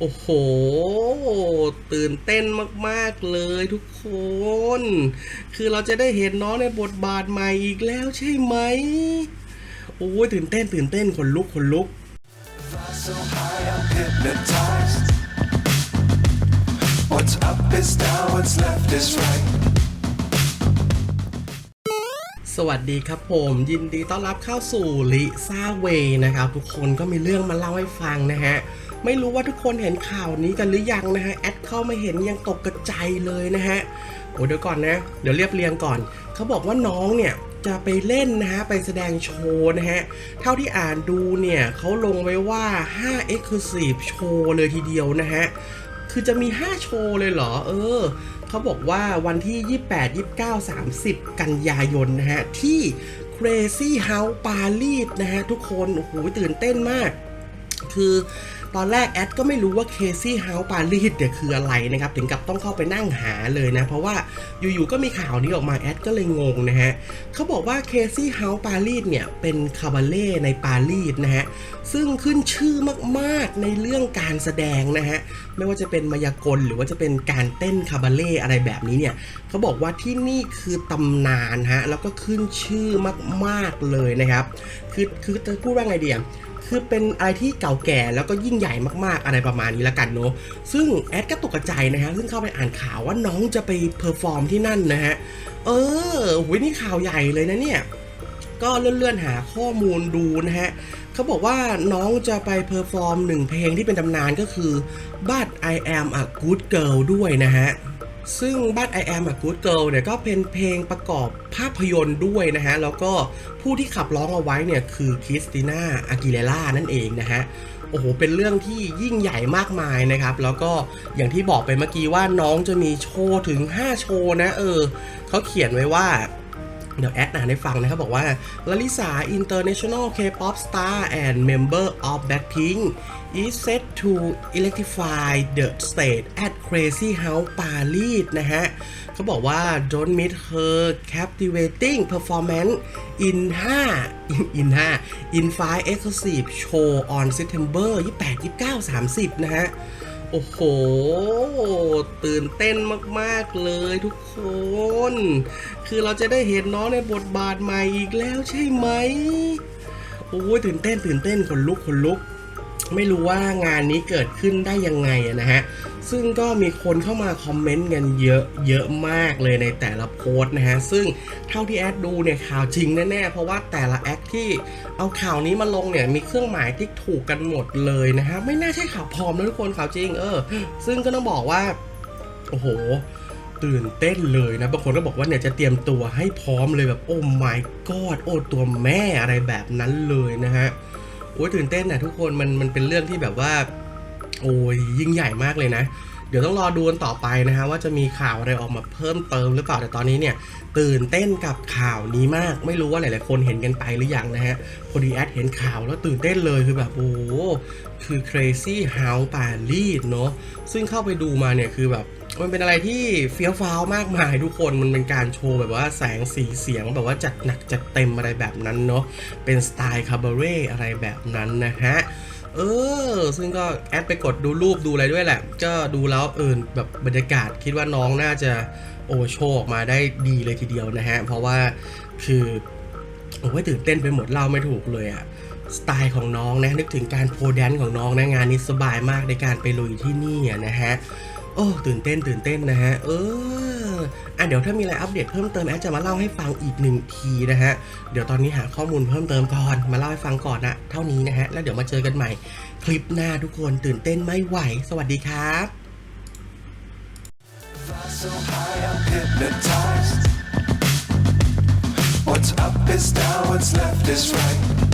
โอ้โห ตื่นเต้นมากๆเลยทุกคน คือเราจะได้เห็นน้องในบทบาทใหม่อีกแล้วใช่ไหม โอ้ยตื่นเต้นตื่นเต้นขนลุกขนลุก What's up is down, what's left is right. สวัสดีครับผมยินดีต้อนรับเข้าสู่ลิซ่าเวนะครับ ทุกคนก็มีเรื่องมาเล่าให้ฟังนะฮะ ไม่รู้ว่าทุกคนเห็นข่าวนี้กันหรือยังนะฮะแอดเข้ามาเห็นยังตกกระใจเลยนะฮะโอ้เดี๋ยวก่อนนะ เดี๋ยวเรียบเรียงก่อน เขาบอกว่าน้องเนี่ยจะไปเล่นนะฮะ ไปแสดงโชว์นะฮะ เท่าที่อ่านดูเนี่ยเขาลงไว้ว่า 5 Exclusive โชว์เลยทีเดียวนะฮะ คือจะมี 5 โชว์เลยเหรอ เออ เขาบอกว่าวันที่ 28 29 30 กันยายนนะฮะ ที่ Crazy House Paris นะฮะ ทุกคน โอ้โห ตื่นเต้นมาก คือตอนแรกแอดก็ไม่รู้ว่า Crazy House Paris เนี่ยคืออะไรนะครับ ถึงกับต้องเข้าไปนั่งหาเลยนะ เพราะว่าอยู่ๆก็มีข่าวนี้ออกมาแอดก็เลยงงนะฮะเขาบอกว่า Crazy House Paris เนี่ยเป็นคาบาเล่ในปารีสนะฮะ ซึ่งขึ้นชื่อมากๆในเรื่องการแสดงนะฮะ ไม่ว่าจะเป็นมายากลหรือว่าจะเป็นการเต้นคาบาเล่อะไรแบบนี้เนี่ยเขาบอกว่าที่นี่คือตำนานฮะแล้วก็ขึ้นชื่อมากๆเลยนะครับ คือคือจะพูดว่าไงดีอะ คือเป็นอะไรที่เก่าแก่แล้วก็ยิ่งใหญ่มากๆอะไรประมาณนี้ละกันเนาะซึ่งแอดก็ตกใจนะฮะซึ่งเข้าไปอ่านข่าวว่าน้องจะไปเพอร์ฟอร์มที่นั่นนะฮะเออหุยนี่ข่าวใหญ่เลยนะเนี่ยก็เลื่อนๆหาข้อมูลดูนะฮะเขาบอกว่าน้องจะไปเพอร์ฟอร์มหนึ่งเพลงที่เป็นตำนานก็คือ But I am a good girl ด้วยนะฮะ ซึ่งบ้าน I am a good girl เนี่ยก็เป็นเพลงประกอบภาพยนตร์ด้วยนะฮะ แล้วก็ผู้ที่ขับร้องเอาไว้เนี่ยคือคริสติน่าอากิเลล่านั่นเองนะฮะโอ้โห เป็นเรื่องที่ยิ่งใหญ่มากมายนะครับ แล้วก็อย่างที่บอกไปเมื่อกี้ว่าน้องจะมีโชว์ถึง 5 โชว์นะ เออ เขาเขียนไว้ว่า เดี๋ยวแอดอ่านให้ฟังนะครับบอกว่าลลิสา international K-pop star and member of Blackpink is set to electrify the stage at Crazy House Paris นะฮะเขาบอกว่า don't miss her captivating performance in 5 in 5 in 5 exclusive show on September 28 29 30 นะฮะ โอ้โห ตื่นเต้นมากๆเลยทุกคน คือเราจะได้เห็นน้องในบทบาทใหม่อีกแล้วใช่ไหม โอ้ยตื่นเต้นตื่นเต้นขนลุกขนลุก ไม่รู้ว่างานนี้เกิดขึ้นได้ยังไงนะฮะ ซึ่งก็มีคนเข้ามาคอมเมนต์กันเยอะเยอะมากเลยในแต่ละโพสต์นะฮะ ซึ่งเท่าที่แอดดูเนี่ยข่าวจริงแน่ๆ เพราะว่าแต่ละแอคที่เอาข่าวนี้มาลงเนี่ยมีเครื่องหมายที่ถูกกันหมดเลยนะฮะ ไม่น่าใช่ข่าวปลอมนะทุกคนข่าวจริงเออ ซึ่งก็ต้องบอกว่า โอ้โหตื่นเต้นเลยนะ บางคนก็บอกว่าเนี่ยจะเตรียมตัวให้พร้อมเลยแบบโอ้ my god โอ้ตัวแม่อะไรแบบนั้นเลยนะฮะ โอ้ยตื่นเต้นนะทุกคนมันมันเป็นเรื่องที่แบบว่า โอ้ยยิ่งใหญ่มากเลยนะ เดี๋ยวต้องรอดูกันต่อไปนะฮะว่าจะมีข่าวอะไรออกมาเพิ่มเติมหรือเปล่าแต่ตอนนี้เนี่ยตื่นเต้นกับข่าวนี้มาก ไม่รู้ว่าหลาย ๆ คนเห็นกันไปหรือยังนะฮะพอดีแอดเห็นข่าวแล้วตื่นเต้นเลยคือแบบโอ้โหคือ crazy house Paris เนอะซึ่งเข้าไปดูมาเนี่ยคือแบบมันเป็นอะไรที่เฟี้ยวฟ้าวมากมายทุกคนมันเป็นการโชว์แบบว่าแสงสีเสียงแบบว่าจัดหนักจัดเต็มอะไรแบบนั้นเนาะเป็นสไตล์คาบาเร่อะไรแบบนั้นนะฮะ เออ ซึ่งก็แอดไปกดดูรูปดูอะไรด้วยแหละ ก็ดูแล้วเออแบบบรรยากาศคิดว่าน้องน่าจะโอโชออกมาได้ดีเลยทีเดียวนะฮะ เพราะว่าคือโอ้ยตื่นเต้นไปหมดเล่าไม่ถูกเลยอะสไตล์ของน้องนะนึกถึงการโพแดนของน้องนะงานนี้สบายมากในการไปลุยที่นี่นะฮะ โอ้ตื่นเต้นตื่นเต้นนะฮะ เออ อะเดี๋ยวถ้ามีอะไรอัปเดตเพิ่มเติมแอดจะมาเล่าให้ฟังอีกหนึ่งทีนะฮะ เดี๋ยวตอนนี้หาข้อมูลเพิ่มเติมก่อนมาเล่าให้ฟังก่อนนะเท่านี้นะฮะ แล้วเดี๋ยวมาเจอกันใหม่ คลิปหน้าทุกคนตื่นเต้นไม่ไหว สวัสดีครับ So high, I'm hypnotized. What's up is down, what's left is right.